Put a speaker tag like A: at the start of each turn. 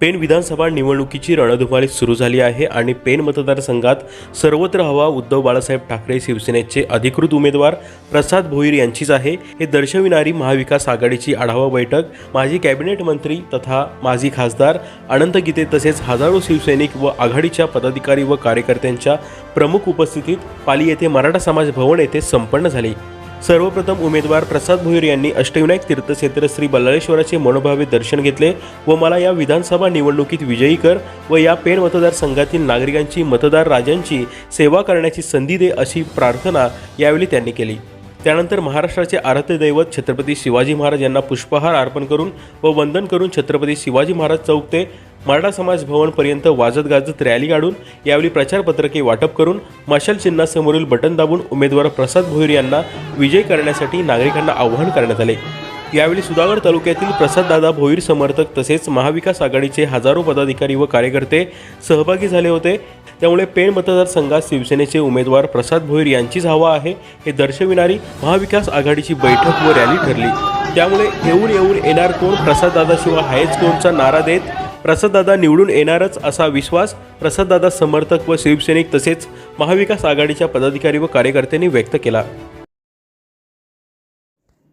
A: Pen विधानसभा निवडणुकीची रणधुमाळी सुरू झाली आहे आणि पेन मतदारसंघात सर्वत्र हवा उद्धव बाळासाहेब ठाकरे शिवसेनेचे अधिकृत उमेदवार प्रसाद भोईर यांचीच आहे. हे दर्शविणारी महाविकास आघाडीची आढावा बैठक माजी कॅबिनेट मंत्री तथा माजी खासदार अनंत गीते तसेच हजारो शिवसैनिक व आघाडीच्या पदाधिकारी व कार्यकर्त्यांच्या प्रमुख उपस्थितीत पाली येथे मराठा समाज भवन येथे संपन्न झाली. सर्वप्रथम उमेदवार प्रसाद भोईर यांनी अष्टविनायक तीर्थक्षेत्र श्री बल्लाळेश्वराचे मनोभावे दर्शन घेतले व मला या विधानसभा निवडणुकीत विजयी कर व या पेण मतदारसंघातील नागरिकांची मतदार राजांची सेवा करण्याची संधी दे अशी प्रार्थना यावेळी त्यांनी केली. त्यानंतर महाराष्ट्राचे आराध्य दैवत छत्रपती शिवाजी महाराज यांना पुष्पहार अर्पण करून व वंदन करून छत्रपती शिवाजी महाराज चौक ते मराठा समाज भवनपर्यंत वाजत गाजत रॅली काढून यावेळी प्रचारपत्रके वाटप करून मशाल चिन्हासमोरील बटन दाबून उमेदवार प्रसाद भोईर यांना विजय करण्यासाठी नागरिकांना आवाहन करण्यात आले. यावेळी सुधागड तालुक्यातील प्रसाददादा भोईर समर्थक तसेच महाविकास आघाडीचे हजारो पदाधिकारी व कार्यकर्ते सहभागी झाले होते. त्यामुळे पेण मतदारसंघात शिवसेनेचे उमेदवार प्रसाद भोईर यांचीच हवा आहे हे दर्शविणारी महाविकास आघाडीची बैठक व रॅली ठरली. त्यामुळे येऊर येऊन येणार कोण प्रसाददादाशिवाय हायच कोणचा नारा देत? प्रसाददादा निवडून येणारच असा विश्वास प्रसाददादा समर्थक व शिवसैनिक तसेच महाविकास आघाडीच्या पदाधिकारी व कार्यकर्त्यांनी व्यक्त केला.